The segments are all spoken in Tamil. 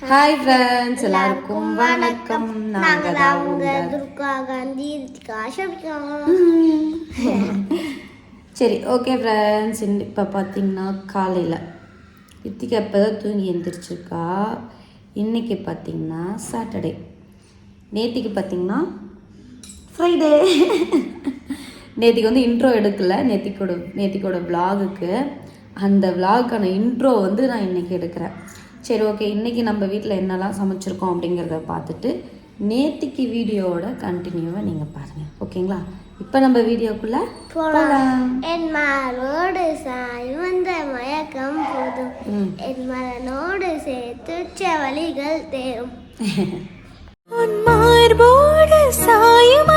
ஹாய் ஃப்ரெண்ட்ஸ் எல்லாருக்கும் வணக்கம். நாங்கள் தான் அவங்க உங்கள் துர்கா காந்தி ரித்திகா ஷோபிகா சரி ஓகே ஃப்ரெண்ட்ஸ் இப்போ பார்த்தீங்கன்னா காலையில். ரித்திகா இப்போ தான் தூங்கி எழுந்திரிச்சிருக்கா இன்றைக்கி பார்த்தீங்கன்னா சாட்டர்டே நேத்திக்கு பார்த்தீங்கன்னா ஃப்ரைடே நேத்திக்கு வந்து இன்ட்ரோ எடுக்கல. நேத்திக்கோட நேத்திக்கோட vlogக்கு. அந்த vlogக்கான இன்ட்ரோ வந்து நான் இன்றைக்கி எடுக்கிறேன். சரி ஓகே இன்றைக்கி நம்ம வீட்டில் என்னெல்லாம் சமைச்சிருக்கோம் அப்படிங்கிறத பார்த்துட்டு நேத்திக்கு வீடியோவோட கண்டினியூவாக நீங்கள் பாருங்கள் ஓகேங்களா இப்போ நம்ம வீடியோக்குள்ளே போகலாம் என் மாரோடு சாய் வந்த மயக்கம் போதும். என் மரனோடு சேர்த்து வழிகள் தேரும். மார்போடு சாயும்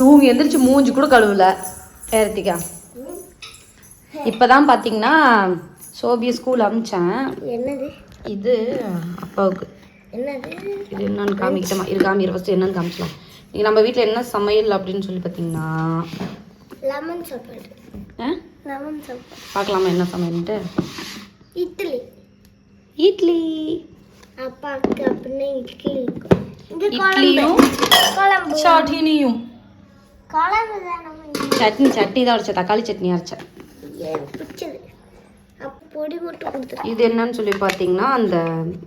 தூங்கி எந்திரிச்சு மூஞ்சி கூட கழுவல. ஏர்த்திக்கா இப்போ தான் பார்த்தீங்கன்னா சோபியை ஸ்கூல் அமிச்சேன் என்னது? இது அப்பாவுக்கு. என்னது? இது என்னன்னு காமிக்கிட்டோமா இது காமிக்கிற ஃபஸ்ட்டு என்னன்னு காமிச்சலாம் நீ நம்ம வீட்டில் என்ன சமையல் அப்படின்னு சொல்லி பார்த்தீங்கன்னா லெமன் சாப்பாடு லெமன் சாப்பாடு பார்க்கலாமா என்ன சமையல்ன்ட்டு? இட்லி. இட்லி. அப்பாவுக்கு அப்படின்னு இட்லி இட்லியும் சட்னியும். தானே சட்னி சட்னி தான் அரைச்சேன். தக்காளி சட்னி அரைச்சேன். இது என்னன்னு சொல்லி பார்த்தீங்கன்னா அந்த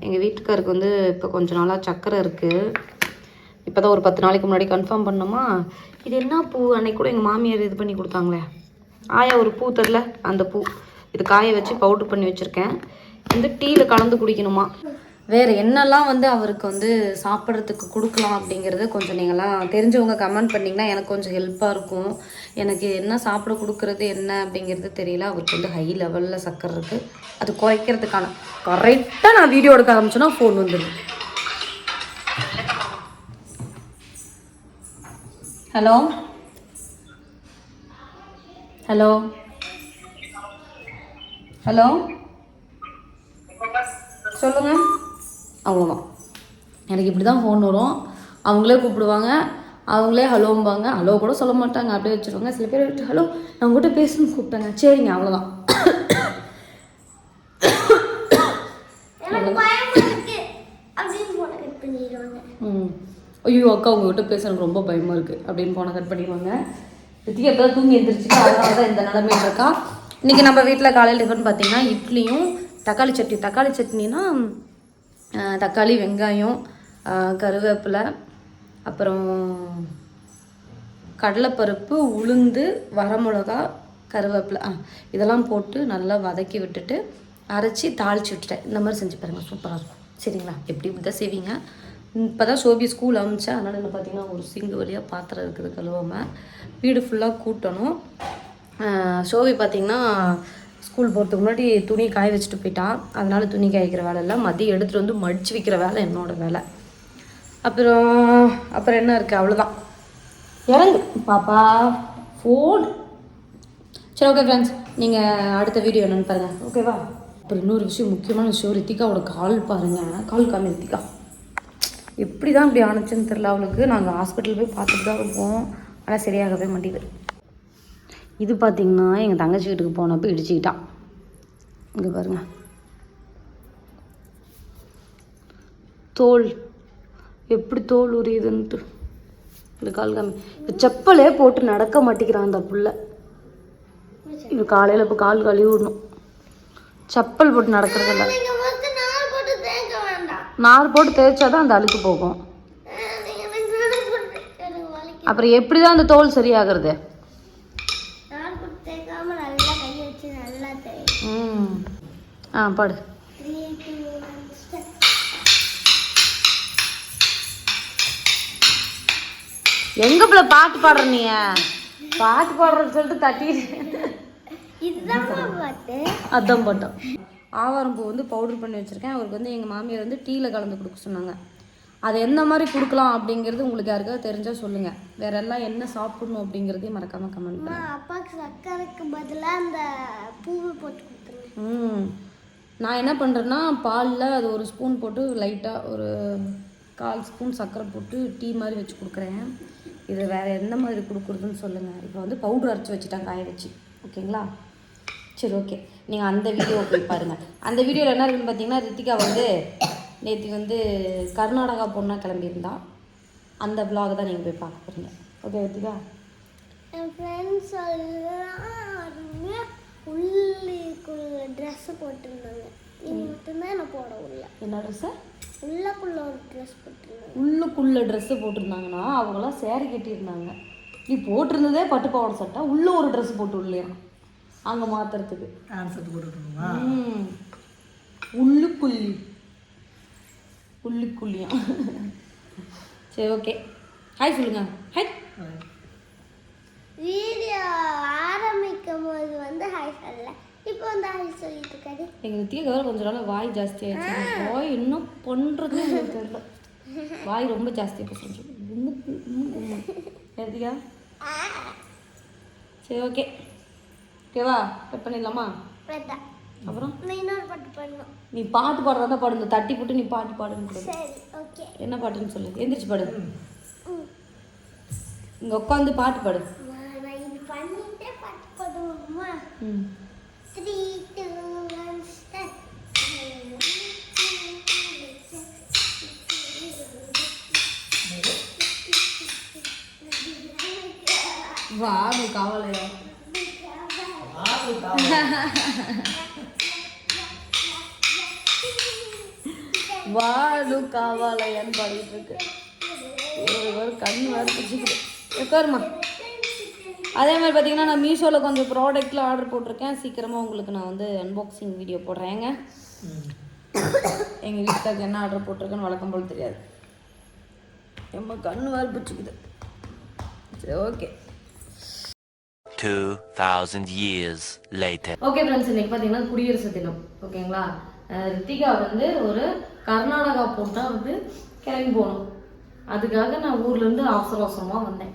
எங்கள் வீட்டுக்காருக்கு வந்து இப்போ கொஞ்ச நாளாக சக்கரை இருக்குது இப்போ தான் ஒரு பத்து நாளைக்கு முன்னாடி கன்ஃபார்ம் பண்ணோமா? இது என்ன பூ? அன்னைக்கு கூட எங்கள் மாமியார் இது பண்ணி கொடுத்தாங்களே. ஆயா ஒரு பூ தரல? அந்த பூ. இது காய வச்சு பவுட்ரு பண்ணி வச்சுருக்கேன். வந்து டீயில் கலந்து குடிக்கணுமா? வேறு என்னெல்லாம் வந்து அவருக்கு வந்து சாப்பிட்றதுக்கு கொடுக்கலாம் அப்படிங்கிறத கொஞ்சம் நீங்களாம் தெரிஞ்சவங்க கமெண்ட் பண்ணிங்கன்னா எனக்கு கொஞ்சம் ஹெல்ப்பாக இருக்கும். எனக்கு என்ன சாப்பிட கொடுக்குறது என்ன அப்படிங்கிறது தெரியல. அவருக்கு வந்து ஹை லெவலில் சக்கரை இருக்குது அது குறைக்கிறதுக்கான கரெக்டாக நான் வீடியோ எடுக்க ஆரம்பிச்சோன்னா ஃபோன் வந்துடுது ஹலோ ஹலோ ஹலோ சொல்லுங்கள் அவ்வளோதான் எனக்கு இப்படி தான் ஃபோன் வரும். அவங்களே கூப்பிடுவாங்க. அவங்களே ஹலோம்பாங்க ஹலோ கூட சொல்ல மாட்டாங்க. அப்படியே வச்சுருவாங்க. சில பேர் ஹலோ நான் உங்கள்கிட்ட பேசணும்னு கூப்பிட்டாங்க. சரிங்க அவ்வளோதான் ம். ஐயோ அக்கா உங்ககிட்ட பேச எனக்கு ரொம்ப பயமாக இருக்குது அப்படின்னு போன கட் பண்ணிடுவாங்க. ரித்திகா இப்போ தூங்கி எந்திரிச்சிட்டு அதனால தான் இந்த நிலமையில இருக்கா? இன்றைக்கி நம்ம வீட்டில் காலையில் டிஃபன் பார்த்தீங்கன்னா இட்லியும் தக்காளி சட்னி. தக்காளி சட்னினா தக்காளி வெங்காயம் கருவேப்பிலை அப்புறம் கடலைப்பருப்பு உளுந்து வரமிளகா கருவேப்பிலை ஆ இதெல்லாம் போட்டு நல்லா வதக்கி விட்டுட்டு அரைச்சி தாளிச்சு விட்டுட்டேன். இந்த மாதிரி செஞ்சு பாருங்கள் சூப்பராக இருக்கும். சரிங்களா? எப்படி இப்படி தான் செய்வீங்க? இப்போ தான் சோபி ஸ்கூல் அமிச்சேன் அதனால் என்ன பார்த்தீங்கன்னா ஒரு சிங்கு வழியாக பாத்திரம் இருக்குது கழுவாமல் வீடு ஃபுல்லாக கூட்டணும். சோபி பார்த்தீங்கன்னா ஸ்கூல் போகிறதுக்கு முன்னாடி துணி காய வச்சுட்டு போயிட்டான் அதனால் துணி காய்க்கிற வேலை இல்லை. மதியம் எடுத்துகிட்டு வந்து மடித்து வைக்கிற வேலை என்னோடய வேலை. அப்புறம் அப்புறம் என்ன இருக்குது அவ்வளோதான் இறங்கு பாப்பா ஃபோன் சரி ஓகே ஃப்ரெண்ட்ஸ் நீங்கள் அடுத்த வீடியோ என்னென்னு பாருங்கள் ஓகேவா அப்புறம் இன்னொரு விஷயம் முக்கியமான விஷயம் ரித்திகாவோட கால் பாருங்கள் கால் காமி ரித்திகா. எப்படி தான் இப்படி ஆணுச்சுன்னு தெரில அவளுக்கு. நாங்கள் ஹாஸ்பிட்டல் போய் பார்த்துட்டு தான் இருப்போம் ஆனால் சரியாகவே மாட்டேங்குது. இது பார்த்திங்கன்னா எங்கள் தங்கச்சி வீட்டுக்கு போனப்போ இடிச்சுக்கிட்டான் இங்கே பாருங்கள் தோல். எப்படி தோல் உரியுதுன்ட்டு. இந்த கால் காமி செப்பலே போட்டு நடக்க மாட்டேங்கிறான் அந்த புள்ள. இது காலையில் இப்போ கால் கழுவி விடணும். செப்பல் போட்டு நடக்கிறதில்ல போட்டு நார் போட்டு தேய்ச்சாதான் அந்த அழுக்கு போகும். அப்புறம் எப்படி தான் அந்த தோல் சரியாகிறது? ஆ பாடு. எங்க பிள்ளை பாட்டு பாடுற நீ? பாட்டு பாடுறன்னு சொல்லிட்டு பாட்டு. அதான் பாட்டோம் ஆவாரம் பூ வந்து பவுடர் பண்ணி வச்சுருக்கேன். அவருக்கு வந்து எங்கள் மாமியார் வந்து டீயில் கலந்து கொடுக்க சொன்னாங்க. அதை எந்த மாதிரி கொடுக்கலாம் அப்படிங்கிறது உங்களுக்கு யாருக்காவது தெரிஞ்சால் சொல்லுங்கள் வேற எல்லாம் என்ன சாப்பிடணும் அப்படிங்கிறதையும் மறக்காமல் கமெண்ட் அம்மா அப்பாவுக்கு சக்கரைக்கு பதிலாக அந்த பூவை போட்டு கொடுத்துருங்க. ம். நான் என்ன பண்ணுறேன்னா பாலில் அது ஒரு ஸ்பூன் போட்டு லைட்டாக ஒரு கால் ஸ்பூன் சர்க்கரை போட்டு டீ மாதிரி வச்சு கொடுக்குறேன். இது வேறு எந்த மாதிரி கொடுக்குறதுன்னு சொல்லுங்கள் இப்போ வந்து பவுடர் அரைச்சி வச்சுட்டாங்க காய வச்சு. ஓகேங்களா சரி ஓகே நீங்கள் அந்த வீடியோ போய் பாருங்கள் அந்த வீடியோவில் என்ன இருக்குன்னு பார்த்தீங்கன்னா ரித்திகா வந்து நேற்று வந்து கர்நாடகா பொண்ணாக கிளம்பியிருந்தா. அந்த vlog தான் நீங்கள் போய் பார்க்க போகிறீங்க ஓகே ரித்திகா? என் ஃப்ரெண்ட்ஸ் உள்ளுக்குள்ள ட்ரெஸ் போட்டிருந்தாங்க. இது மட்டும்தான் நான் போட உள்ள. என்ன ட்ரெஸ்ஸு உள்ளக்குள்ள ஒரு ட்ரெஸ் போட்டிருந்தாங்க. உள்ளுக்குள்ளே ட்ரெஸ்ஸு போட்டிருந்தாங்கன்னா அவங்களாம் சேரீ கட்டியிருந்தாங்க. நீ போட்டிருந்ததே பட்டு பாவாடை சட்டை உள்ளே ஒரு ட்ரெஸ் போட்டு இல்லையா அங்கே மாற்றுறதுக்கு ஆன்சர் போட்டுருக்கோமா ம். உள்ளுக்குள்ளி. உள்ளுக்குள்ளியா? சரி ஓகே ஹாய் சொல்லுங்க. ஹாய் வீடியோ ஆரம்பிக்கும் போது வந்து ஹாய் சொல்லல. இப்போ வந்து ஹாய் சொல்லிட்டு இருக்காரு எங்கள் வேறு கொஞ்ச நாள் வாய் ஜாஸ்தியாகிடுச்சு வாய் என்ன பண்ணுறதுன்னு எனக்கு தெரியல. வாய் ரொம்ப ஜாஸ்தியாக பேசுகிறேன் ரித்திகா சரி ஓகே ஓகேவா கட் பண்ணிடலாமா? அப்புறம்? நீ பாட்டு பாடுறதா பாடு. இந்த தட்டி போட்டு நீ பாட்டு பாடுன்னு கொடு. சரி ஓகே என்ன பாட்டுன்னு சொல்லு? எந்திரிச்சு பாடு. இங்கே உட்காந்து பாட்டு பாடு நான் இது பண்ணிட்டே பாட்டு பாடுவோமா ம் த்ரீ டூ ஒன் ஸ்டார்ட் வா நீ காவலையா? வாடு காவாலயான்னு பாடிட்டு இருக்கு. இவரு இவரு கண் வேறு பிடிச்சிக்குது உட்காருமா அதே மாதிரி பார்த்தீங்கன்னா நான் மீஷோவில் கொஞ்சம் ப்ராடக்ட்டில் ஆர்டர் போட்டிருக்கேன். சீக்கிரமாக உங்களுக்கு நான் வந்து அன்பாக்சிங் வீடியோ போடுறேங்க எங்கள் வீட்டுக்காருக்கு என்ன ஆர்டர் போட்டிருக்கேன்னு வழக்கம் போல் தெரியாது. எம்ம கண் வேறு பிடிச்சிக்குது சரி okay 2,000 years later. Okay friends இன்னைக்கு பார்த்தீங்கன்னா குடியரசு தினம். ஓகேங்களா ரித்திகா வந்து ஒரு கர்நாடகா போட்டா வந்து கிளம்பி போகணும். அதுக்காக நான் ஊர்ல இருந்து அவசர அவசரமா வந்தேன்.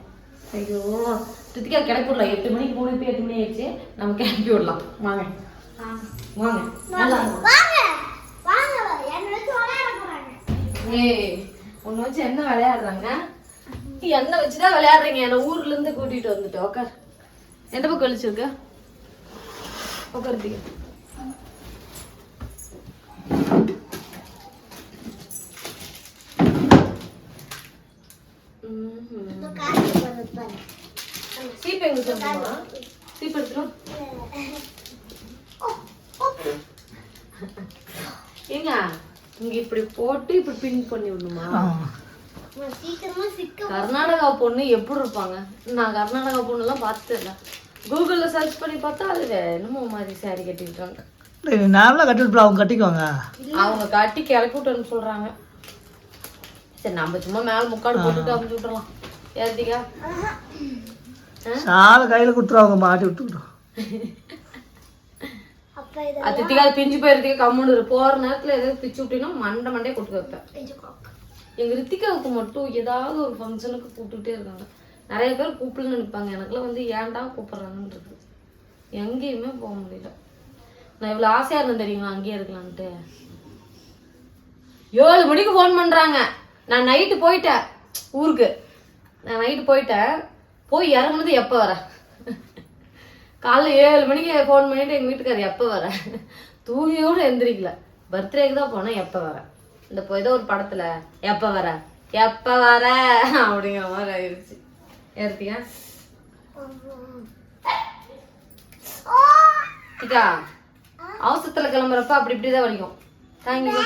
ஐயோ ரித்திகா கிளப்பி விடலாம். எட்டு மணிக்கு போன இப்போ எட்டு மணி ஆயிடுச்சு. நம்ம கிளப்பி விடலாம். வாங்க. வாங்க. நல்லா ஏய் உன்னை வச்சு என்ன விளையாடுறாங்க? நீ என்ன வச்சுதான் விளையாடுறீங்க. என்ன ஊர்ல இருந்து கூட்டிட்டு வந்துட்டு. உட்கார் எந்த பக்கம் கழிச்சிருக்க உட்காருத்தீங்க இப்போ காசு போடுறது பாரு சீப் எங்க சொல்லுமா சீப் எடுத்துரும் ஏங்க இங்க இப்படி போட்டு இப்படி பின் பண்ணி விடணுமா? கர்நாடகா பொண்ணு எப்படி இருப்பாங்க? நான் கர்நாடகா பொண்ணுலாம் பார்த்தது இல்லை கூகுளில் சர்ச் பண்ணி பார்த்தா அது என்னமோ மாதிரி சாரி கட்டிருக்காங்க நார்மலாக கட்டிட்டு அவங்க கட்டிக்குவாங்க? அவங்க கட்டி கிளப்பி விட்டோன்னு சொல்றாங்க. சரி நம்ம சும்மா மேல முக்காடு போட்டுட்டு அமுச்சு விட்டுறலாம். ஏத்திக்கா சாலை கையில் கொடுத்துருவாங்க மாட்டி இதை அத்திக்கா அது பிஞ்சு போயிருக்கே கம்முன்னு. போற நேரத்துல ஏதாவது பிச்சு விட்டீங்கன்னா மண்டை மண்டையை கொட்டு வைப்பேன் எங்க ரித்திகாவுக்கு மட்டும் ஏதாவது ஒரு ஃபங்க்ஷனுக்கு கூப்பிட்டுட்டே இருக்காங்க. நிறைய பேர் கூப்பிடலன்னு நினைப்பாங்க. எனக்குலாம் வந்து ஏன்டா கூப்பிடுறாங்கன்னு இருக்கு. எங்கேயுமே போக முடியல. நான் இவ்வளோ ஆசையா இருந்தேன் தெரியுமா அங்கேயே இருக்கலான்ட்டு. ஏழு மணிக்கு ஃபோன் பண்றாங்க. நான் நைட்டு போயிட்டேன். ஊருக்கு. நான் நைட்டு போயிட்டேன். போய் இறங்குனது எப்போ வர? காலைல ஏழு மணிக்கு ஃபோன் பண்ணிட்டு எங்கள் வீட்டுக்காரர் எப்போ வர? தூங்கியோட எந்திரிக்கல. பர்த்டேக்கு தான் போனேன் எப்போ வர? இந்த இப்போ ஏதோ ஒரு படத்துல எப்போ வர? எப்போ வர? அப்படிங்கிற மாதிரி ஆயிடுச்சு ஏறுத்தியா டிக்கா அவசரத்துல கிளம்புறப்ப அப்படி இப்படி தான் வலிக்கும் தேங்க்யூ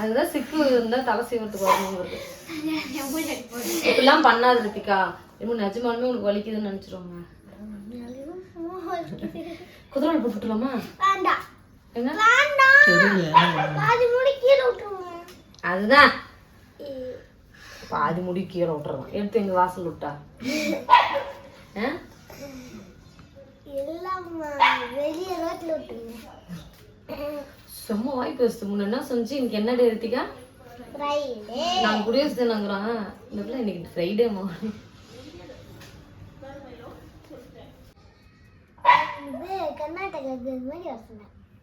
அதுதான் சிக்கு இருந்தா தலை சீவரத்துக்கு வரணுங்கிறது இப்படிலாம் பண்ணாது ரித்திகா. இன்னும் நிஜமாலுமே உனக்கு வலிக்குதுன்னு நினைச்சிருவாங்க. குதிரை போட்டுலாமா அதுதான். பாதி முடி கீழே விட்டுறலாம். எடுத்து எங்க வாசல் விட்டா? வெளியே ரோட்ல விட்டுருங்க. செம்ம வாய் பேசுது முன்ன என்ன சொன்னிச்சு இன்னைக்கு என்ன டே ரித்திகா? நான் குடியரசு தினங்கிறோம் இந்த பிள்ளை இன்னைக்கு ஃப்ரைடே மார்னிங்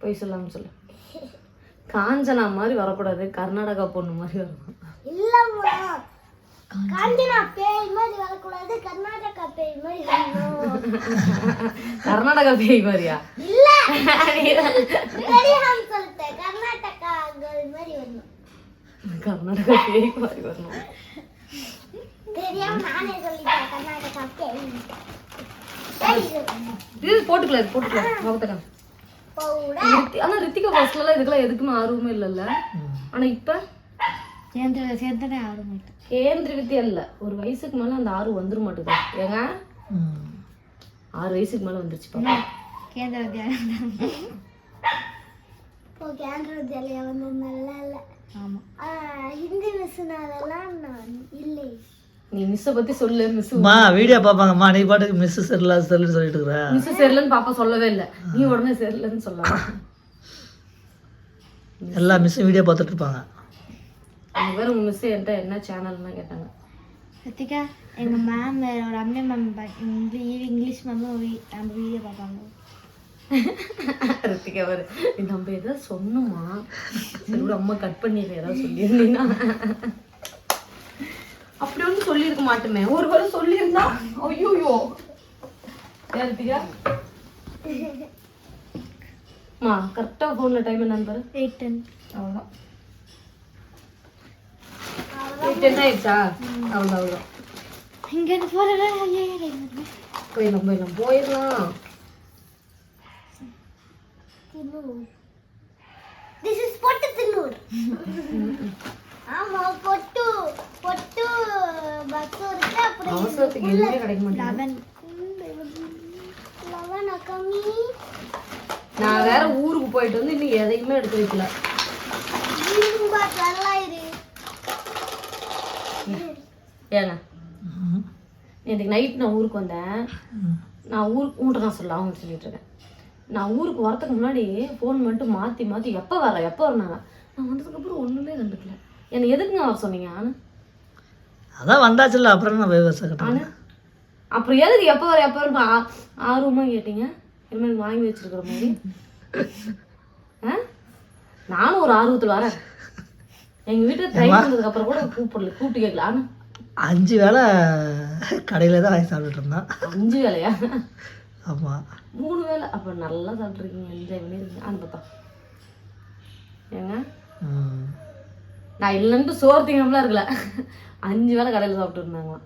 போய் சொல்லாம சொல்லு. காஞ்சனா மாதிரி வரக்கூடாது. கர்நாடகா பொண்ணு மாதிரி வரணும். இல்லம்மா காஞ்சனா பேய் மாதிரி வரக்கூடாது. கர்நாடகா பேய் மாதிரி கர்நாடகா பேய் மாதிரியா? இல்ல தெரியாம சொல்லிட்டேன் கர்நாடகா girl மாதிரி வரணும் கர்நாடகா பேய் மாதிரி வரணும் இது போட்டுக்கலாம் இது போட்டுக்கலாம் முகத்தக்கா பவுடர் ஆனா ரித்திகா ஃபர்ஸ்ட்லாம் இதுக்கெல்லாம் எதுக்குமே ஆர்வமே இல்லைல்ல ஆனா இப்ப சேர்ந்து சேர்ந்துட்டே ஆட கேந்திர வித்தியா இல்ல ஒரு வயசுக்கு மேல அந்த ஆர்வம் வந்துட மாட்டேங்குது ஏங்க ஆறு வயசுக்கு மேல வந்துருச்சு பாப்பா கேந்திர வித்யாலயம் இப்போ கேந்திர வித்யாலயம் வந்து நல்லா இல்லை. ஹிந்தி மிஸ்னாலெல்லாம் நான் இல்லை. நீ மிஸ்ஸ பத்தி சொல்லு மிஸ் வீடியோ பார்ப்பாங்கம்மா. நீ பாட்டுக்கு மிஸ் சொல்லிட்டு இருக்கிற. மிஸ் பாப்பா சொல்லவே இல்லை. நீ உடனே சரியில்லைன்னு சொல்லலாம் எல்லா மிஸ்ஸும் வீடியோ பார்த்துட்டு இருப்பாங்க. அவங்க வேற உங்க மிஸ் என்கிட்ட என்ன சேனல்னு கேட்டாங்க. சத்திகா எங்கள் மேம் ஒரு அம்மே மேம் இங்கிலீஷ் இங்கிலீஷ் மேமும் நம்ம வீடியோ பார்ப்பாங்க. ரித்திகா வேறு நம்ம ஏதோ சொன்னோமா? சரி அம்மா கட் பண்ணிடுறேன் ஏதாவது சொல்லியிருந்தீங்கன்னா அப்படி ஒன்றும் சொல்லியிருக்க மாட்டோமே. ஒரு வேளை சொல்லியிருந்தா ஐயோயோ. ரித்திகா? மா கரெக்டாக ஃபோனில் டைம் என்னன்னு பாரு. எயிட் டென் அவ்வளோதான் டென் ஆயிடுச்சா? அவ்வளோ அவ்வளோ இங்கே போகிற போயிடலாம் போயிடலாம். போயிடலாம் திஸ் இஸ் பொட்டு தின்னூர். ஆமா பொட்டு பொட்டு பஸ் இருக்கு. அப்புறம் அவசரத்துக்கு எதுவுமே கிடைக்க மாட்டேங்குது. லெவன் அக்கமி. நான் வேற ஊருக்கு போயிட்டு வந்து இன்னும் எதையுமே எடுத்து வைக்கல. ஏங்க. நேற்றுக்கு நைட் நான் ஊருக்கு வந்தேன். நான் ஊருக்கு உன்கிட்ட நான் சொல்ல அவங்க சொல்லிட்டு இருக்கேன். நான் ஊருக்கு வரதுக்கு முன்னாடி ஃபோன் பண்ணிட்டு மாற்றி மாற்றி எப்போ வர எப்போ வரனாங்க நான் வந்ததுக்கப்புறம் ஒன்றுமே கண்டுக்கல. என்னை எதுக்குங்க வர சொன்னீங்க ஆனா? அதான் வந்தாச்சுல்ல அப்புறம் என்ன விவசாயம் அப்புறம் எதுக்கு எப்போ வர எப்போ வர ஆ- ஆர்வமாக கேட்டீங்க. இனிமேல் வாங்கி வச்சிருக்கிற மாதிரி. ஆ? நானும் ஒரு ஆர்வத்தில் வரேன். எங்கள் வீட்டில் ட்ரெயின் வந்ததுக்கப்புறம் கூட கூப்பிடல கூப்பிட்டு கேட்கல ஆனால் அஞ்சு வேளை கடையில் தான் வாங்கி சாப்பிட்டுட்டு இருந்தான். அஞ்சு வேலையா ஆமாம் மூணு வேளை. அப்போ நல்லா சாப்பிட்ருக்கீங்க என்ஜாய் பண்ணிருக்கீங்க அந்த பார்த்தா ஏங்க? நான் இல்லைன்ட்டு சோறு திங்காமலாம் இருக்கல. அஞ்சு வேளை கடையில் சாப்பிட்டு இருந்தாங்களாம்.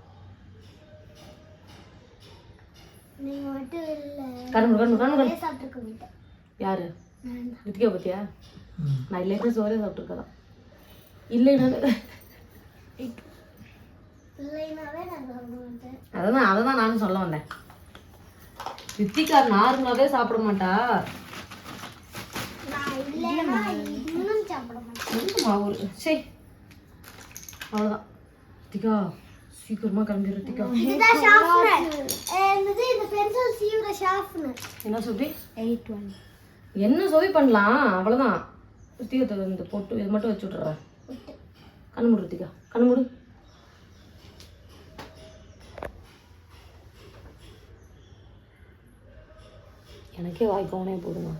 கண்ணு கண்ணு கண்ணு கண்ணு யாரு? ரித்திகா பத்தியா. நான் இல்லைன்னா சோறே சாப்பிட்ருக்கலாம் இல்லைன்னா இல்லைனாவே நான் சாப்பிட மாட்டேன். அதான் அதை தான் நானும் சொல்ல வந்தேன். ரித்திகா நார்மலாகவே சாப்பிட மாட்டா. ஒரு சரி அவ்வளோதான் ரித்திகா சீக்கிரமா கிளம்பி ரித்திகா. என்ன சொல்லி என்ன சொல்லி பண்ணலாம்? அவ்வளோதான் ரித்திகா இந்த பொட்டு இது மட்டும் வச்சு விட்றேன் கண்ணு மூடு ரித்திகா. கண்ணு மூடு. எனக்கே வாய்க்கோனே போதுமா?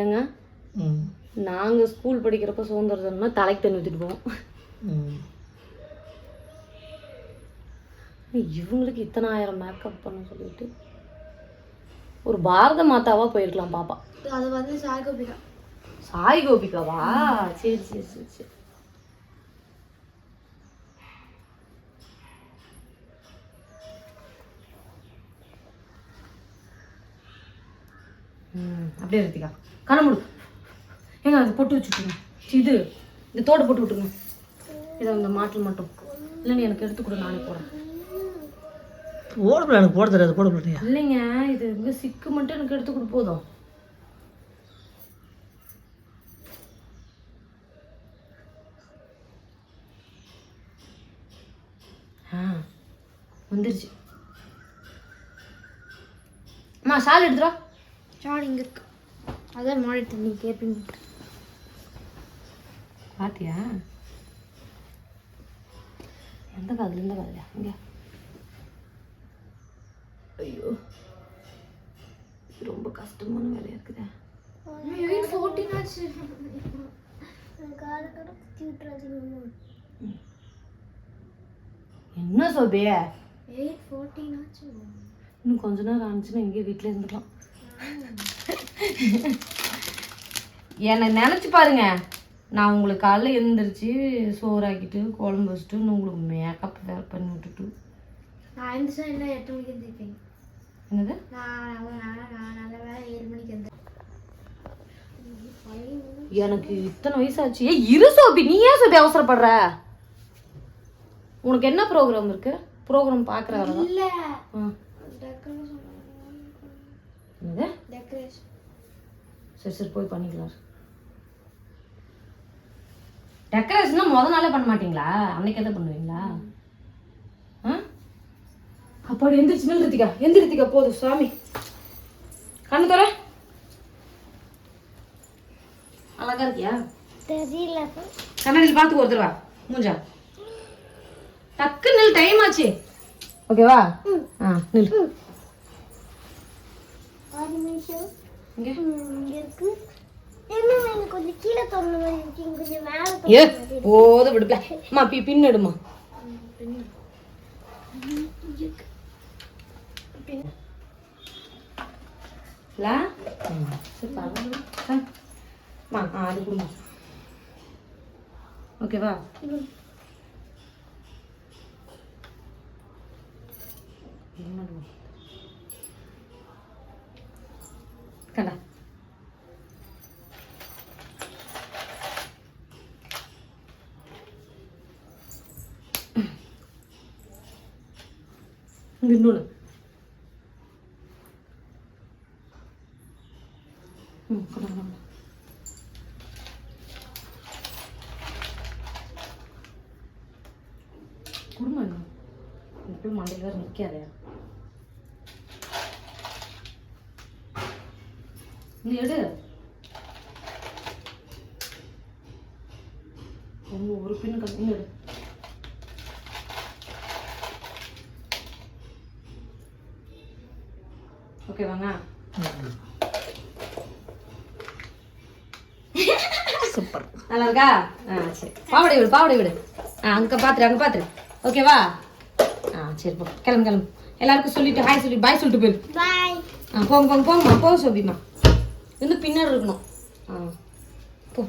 ஏங்க நாங்கள் ஸ்கூல் படிக்கிறப்ப சுதந்திர தினம்னா தலைக்கு தண்ணி ஊற்றிட்டு போவோம். இவங்களுக்கு இத்தனை ஆயிரம் மேக்கப் பண்ண சொல்லிட்டு. ஒரு பாரத மாதாவா போயிருக்கலாம் பாப்பா. அது வந்து சாய் கோபிகா. சாய் கோபிகாவா? சரி சரி சரி சரி. அப்படியே இருத்திக்கா கண்ண முடு. ஏங்க அது பொட்டு வச்சுட்டுங்க இது இந்த தோடு போட்டு விட்டுருங்க இதை இந்த மாட்டில் மட்டும். இல்லை நீ எனக்கு எடுத்து கொடு நானே போடுறேன். போட எனக்கு போட தெரியாது போட போட்டியா இல்லைங்க இது இங்கே சிக்கு மட்டும் எனக்கு எடுத்து கொடு போதும். ஆ வந்துருச்சு. அம்மா ஷால் எடுத்துடா ஷார்ட் இங்கே இருக்கு. அதான் மாடி தண்ணி கேட்பீங்க பாத்தியா? எந்த காதுல எந்த காதுல இங்க. ஐயோ. ரொம்ப கஷ்டமான வேலையா இருக்குதே. ஃபோர்டீன் ஆச்சு. என்ன சோபிய எயிட் ஃபோர்டீன் ஆச்சு இன்னும் கொஞ்ச நேரம் ஆனிச்சுன்னா இங்கே வீட்டில் இருந்துக்கலாம். என்னை நினச்சி பாருங்க. நான் உங்களுக்கு காலைல எழுந்திரிச்சு சோறாக்கிட்டு குழம்பு வச்சுட்டு உங்களுக்கு மேக்கப் வேறு பண்ணி விட்டுட்டு. நான் எழுந்துச்சா இல்லை எட்டு மணிக்கு எழுந்திருப்பேன் என்னது? வேலை எனக்கு இத்தனை வயசாச்சு. ஏய் இரு சோபி நீ ஏன் சோபி அவசரப்படுற? உனக்கு என்ன ப்ரோக்ராம் இருக்கு? ப்ரோக்ராம் பார்க்குற வரதான் இல்லை. டெக்கரேஷன் சரி சரி போய் பண்ணிக்கலாம். டெக்கரேஷன்லாம் முத நாளே பண்ண மாட்டீங்களா? அன்னைக்கே தான் பண்ணுவீங்களா? அப்பாடி எந்திரிச்சு நிறுத்திக்கா எந்திரித்திக்கா போதும் சுவாமி கண்ணு தர அழகா இருக்கியா? தெரியல கண்ணாடியில் பார்த்து ஒரு தடவை மூஞ்சா. டக்கு நில் டைம் ஆச்சு. ஓகேவா ஆ நில் ஆறு நிமிஷம். இங்கே. இருக்கு. கொஞ்சம் கீழே தோணுன மாதிரி இருக்கு. கொஞ்சம் மேலே ஏ போதும் விடுப்பல அம்மா பி பின்னடுமா? அது கொடுமா. ஓகேவா பின்னடுமா. കണ്ട. നിന്നോളൂ കുടുംബമാണോ ഇപ്പോൾ മണ്ടയിൽ വേറെ നിൽക്കാതെയാണ് இருக்கா ஆ சரி. பாவடை விடு பாவடை விடு. ஆ அங்கே பார்த்துரு அங்கே பார்த்துரு ஓகேவா ஆ சரி போ. கிளம்பு கிளம்பு. எல்லாருக்கும் சொல்லிட்டு ஹாய் சொல்லிட்டு பாய் சொல்லிட்டு போயிரு. ஆ போங்க போங்க போங்கம்மா போ சோபிமா. இன்னும் பின்னாடி இருக்கணும். ஆ போ.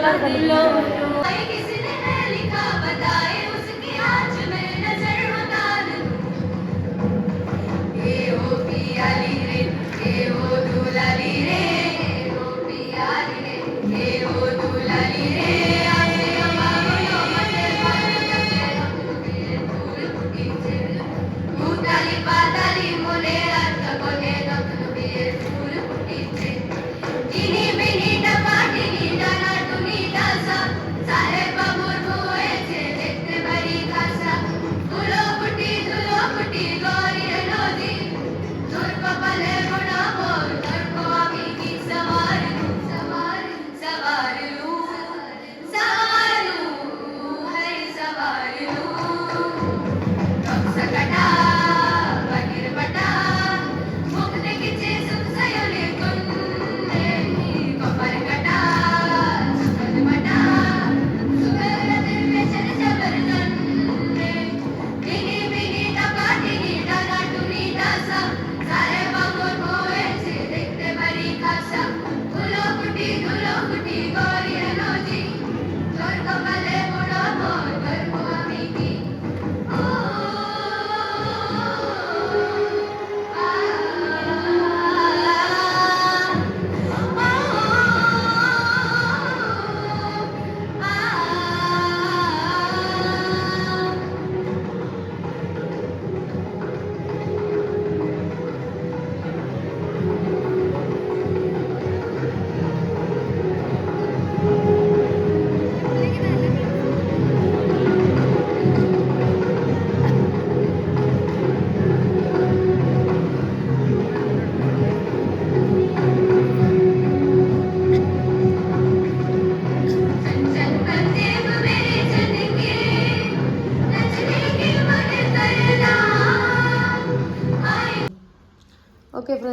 Martín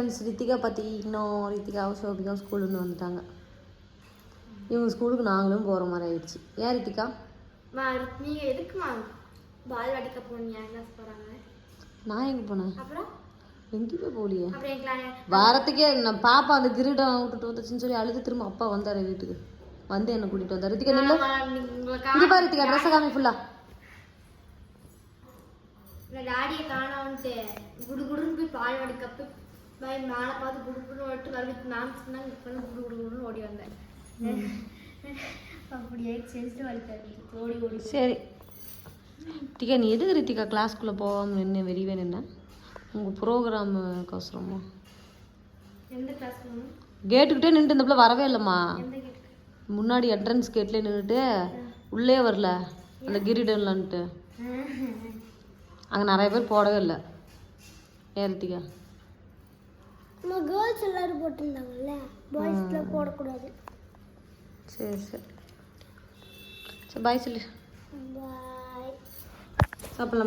ஃப்ரெண்ட்ஸ் ரித்திகா இன்னும் ரித்திகாவும் சோபிகாவும் ஸ்கூலுன்னு வந்துட்டாங்க. இவங்க ஸ்கூலுக்கு நாங்களும் போகிற மாதிரி ஆயிடுச்சு. ஏன் ரித்திகா மா நீங்க எதுக்குமா பால்வாடிக்க போனீங்க கிளாஸ் நான் எங்கே போனேன்? அப்புறம்? எங்கேயுமே போகலையே. வாரத்துக்கே நான் பாப்பா அந்த கிரீடம் விட்டுட்டு வந்துச்சுன்னு சொல்லி அழுது திரும்ப அப்பா வந்தாரு வீட்டுக்கு. வந்து என்னை கூட்டிட்டு வந்தார். ரித்திகா நில்லு. இங்க பாரு ரித்திகா ட்ரெஸ் காமி ஃபுல்லா நான் டாடியை காணோன்ட்டு குடு குடுன்னு போய் பால்வாடி கப்பு போய் மேலே பார்த்து குடு குடுன்னு ஓட்டு மறுபடியும் மேம் சொன்னாங்க இப்போ குடு குடு குடுன்னு ஓடி வந்தேன். அப்படியே செஞ்சுட்டு வலித்தாரு ஓடி ஓடி சரி. ரித்திகா நீ எதுக்கு ரித்திகா கிளாஸ்க்குள்ளே போகாமல் நின்று வெளியே நின்ன? உங்கள் ப்ரோக்ராமுக்கோசரமா எந்த கிளாஸ் போகணும்? கேட்டுக்கிட்டே நின்று இந்த பிள்ளை வரவே இல்லைம்மா. முன்னாடி என்ட்ரன்ஸ் கேட்லேயே நின்றுட்டு உள்ளே வரல. அந்த கிரீடம்லான்ட்டு அங்கே நிறைய பேர் போடவே இல்லை. ஏன் ரித்திகா? நம்ம கேர்ள்ஸ் எல்லாரும் போட்டிருந்தாங்கல்ல? பாய்ஸ்லாம் போடக்கூடாது. சரி சரி. சரி பாய் சொல்லு. பாய் சாப்பிட்லாமா?